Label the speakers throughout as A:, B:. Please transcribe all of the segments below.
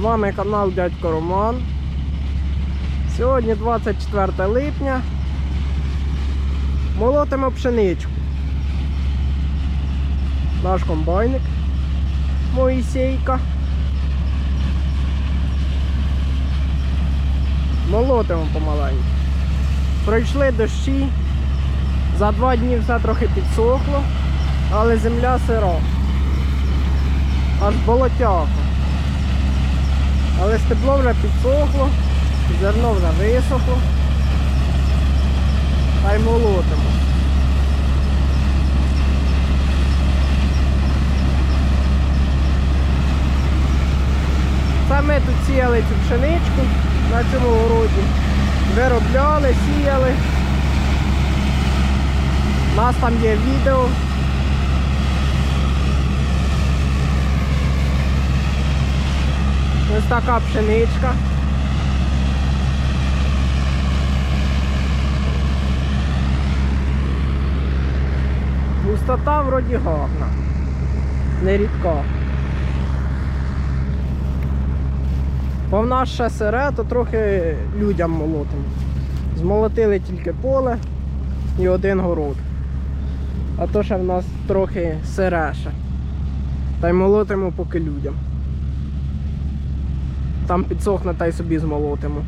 A: вами канал Дядько Роман. Сьогодні 24 липня. Молотимо пшеничку. Наш комбайник Моїсейка. Молотимо помаленьку. Пройшли дощі. За два дні все трохи підсохло, але земля сира. Аж болотяко. Але стебло вже підсохло, зерно вже висохло. Та й молотимо. Ми тут сіяли цю пшеничку на цьому городі. Виробляли, сіяли. У нас там є відео. Ось така пшеничка. Густота вроді гарна. Не рідка. Бо в нас ще сире, то трохи людям молотимо. Змолотили тільки поле і один город. А то ще в нас трохи сиреше. Та й молотимо поки людям. Там підсохне та й собі змолотимо.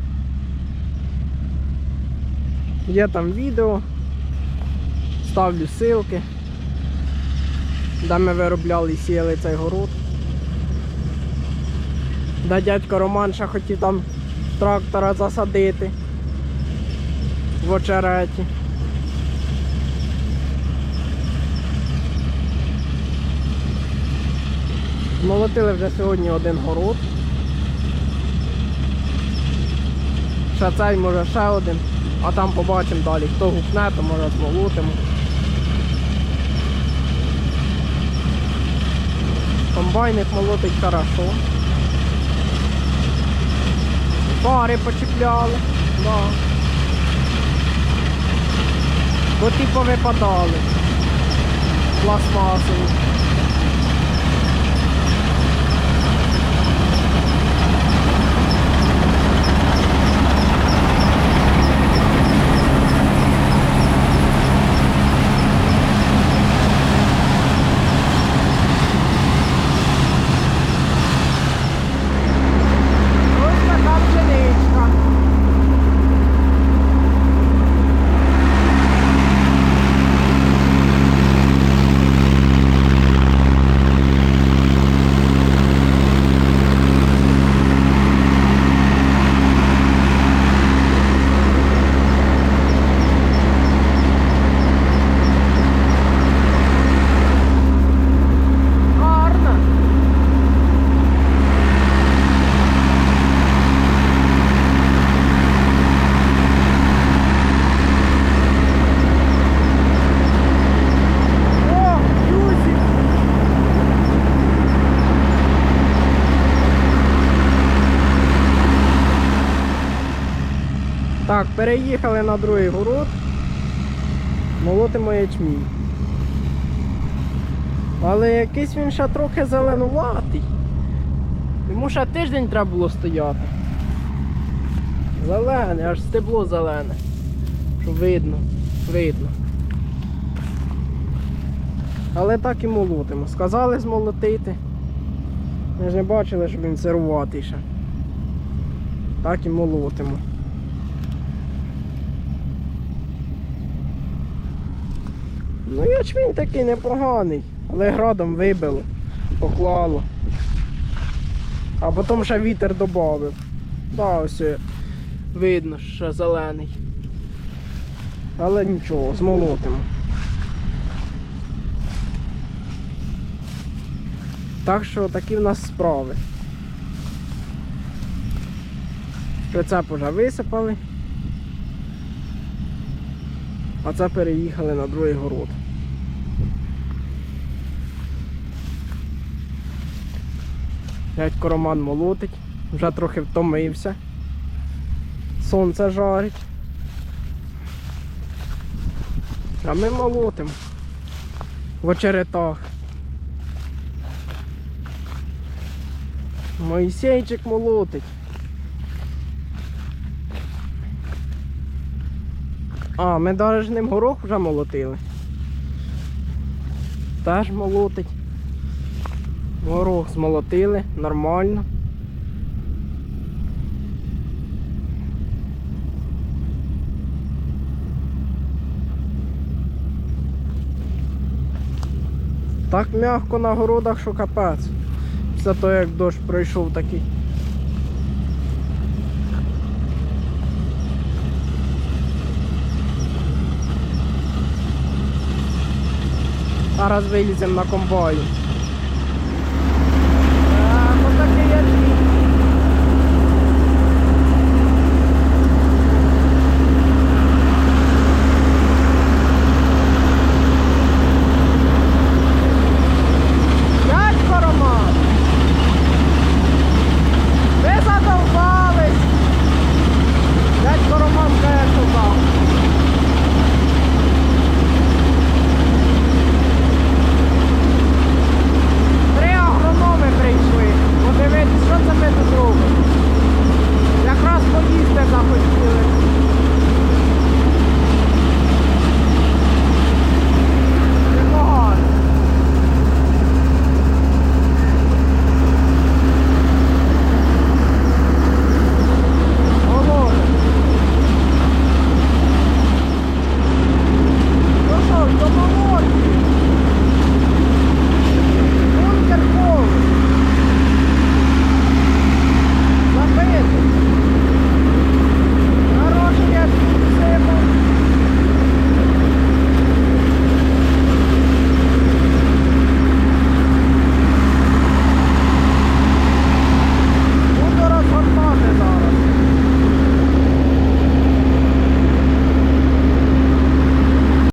A: Є там відео. Ставлю ссылки, де ми виробляли і сіяли цей город. Де дядько Роман ще хотів там трактора засадити в очереті. Молотили вже сьогодні один город. Ще цей може ще один, а там побачимо далі. Хто гукне, то може змолотимо. Комбайник молотить хорошо. Пари почіпляли. Да. Бо повипадали. Пластмасові. Ось така пшеничка. Гарно. О, Юзик! Так, переїхали на другий город. Молотимо ячмінь. Але якийсь він ще трохи зеленуватий. Йому ще тиждень треба було стояти. Зелене, аж стебло зелене. Що видно, видно. Але так і молотимо. Сказали змолотити. Ми ж не бачили, що він сируватий ще. Так і молотимо. Ну ячмінь такий непоганий, але градом вибило, поклало. А потім ще вітер додав. Да, ось е, видно, що зелений. Але нічого, змолотимо. Так що такі в нас справи. Прицеп уже висипали. А це переїхали на другий город. Дядько Роман молотить, вже трохи втомився. Сонце жарить. А ми молотимо в очеретах. Моїсейчик молотить. А, ми навіть ним горох вже молотили. Теж молотить. Горох змолотили, нормально. Так м'яко на городах, що капець. Після того, як дощ пройшов такий. a rozbili ze mną konwoju.